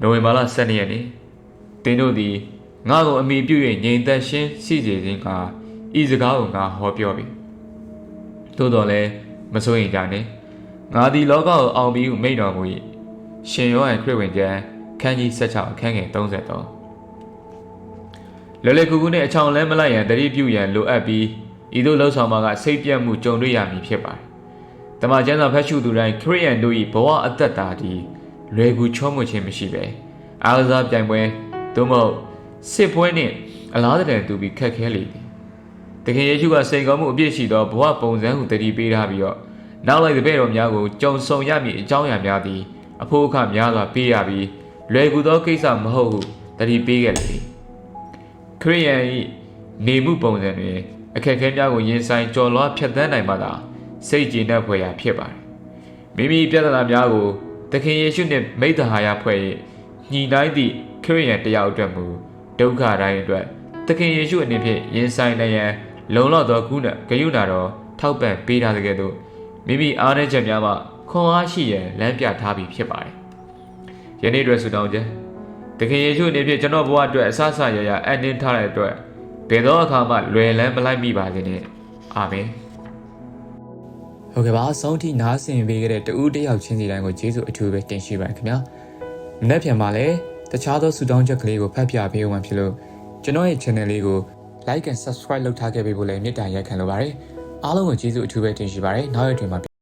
နိုဝင်ဘာလ12ရက်နေ့တင်းတို့သည်ငါ့ကိုအမိပြု၍ငြိမ်သက်ရှင်းရှိစေခြင်းကဤစကားကိုငါဟောပြောပြီသို့တော်လည်းမစိုးရင်ကြနှင့်ငါသည်လောကကိုအောင်ပြီးဟုမိန့်တော်မူ၏ရှင်ယောဟန်ခရစ်ဝင်ကျမ်းခန်းကြီး16အခန်းငယ်33လွယ်လွယ်ကူကူနဲ့အချောင်လဲမလိုက်ရန်တတိပြုရန်လိုအပ်ပြီးဤသို့လှုပ်ဆောင်မှာကစိတ်ပြတ်မှုကြုံတွေ့ရမည်ဖြစ်ပါတယ်။တမန်ကျမ်းစာဖတ်ရှုသူတိုင်းခရိယန်တို့၏ဘဝအသက်တာသည် လွယ်ကူချောမွေ့ခြင်းမရှိပဲအားကစားပြိုင်ပွဲသို့မဟုတ်စစ်ပွဲနှင့်အလားတန်တူပြီးခက်ခဲလေသည်။တခင်ယေရှုကစိန်ခေါ်မှုအပြည့်ရှိသောဘဝပုံစံဟုတတိပေးထားပြီးတော့နောက်လိုက်တဲ့ဘဲတော်များကိုကြုံဆုံရမည့်အကြောင်းအရာများသည်အဖို့အခများစွာပေးရပြီးလွယ်ကူသောကိစ္စမဟုတ်ဟုတတိပေးခဲ့လေသည်။ခရိယန်၏နေမှုပုံစံတွင်အခက်အခဲများကိုရင်ဆိုင်ကျော်လွှားဖြတ်သန်းနိုင်မှသာစိတ်ကြည်နက်ဖွယ်ရာဖြစ်ပါတယ်။မိမိပြဿနာများကို သခင်ယေရှုနှင့်မိတ္တဟာယဖွဲ့၍ညီတိုင်းသည့်ခရိယန်တယောက်အတွက်မူဒုက္ခတိုင်းအတွက်သခင်ယေရှုအနေဖြင့်ရင်ဆိုင်နိုင်ရန်လုံလောက်သောကုဏဂယုဏတော်ထောက်ပံ့ပေးထားတဲ့ကဲ့သို့မိမိအားနည်းချက်များမှခွန်အားရှိရန်လမ်းပြထားပြီးဖြစ်ပါတယ်။ယနေ့အတွက်ဆုတောင်းခြင်းတခင်ယေရှုအနေဖြင့်ကျွန်တော်ဘဝအတွက်အဆအဆရရအန်တင်းထားတဲ့အတွက်ဘယ်တော့အခါမှလွယ်လန်းမလိုက်မိပါစေနဲ့အာမင် ဟုတ်ကဲ့ပါအဆုံးထိနားဆင်ပေးခဲ့တဲ့တူးတယောက်ချင်းစီတိုင်းကိုကျေးဇူးအထူးပဲတင်ရှိပါတယ်ခင်ဗျာမနေ့ပြန်ပါလဲတခြားသောဆူတောင်းချက်ကလေးကိုဖတ်ပြပေးအောင်ဖြစ်လို့ကျွန်တော်ရဲ့ channel လေးကို like and subscribe လုပ်ထားခဲ့ပေးဖို့လည်းမေတ္တာရက်ခံလိုပါတယ်အားလုံးကိုကျေးဇူးအထူးပဲတင်ရှိပါတယ်နောက်ရက်တွင်မှာ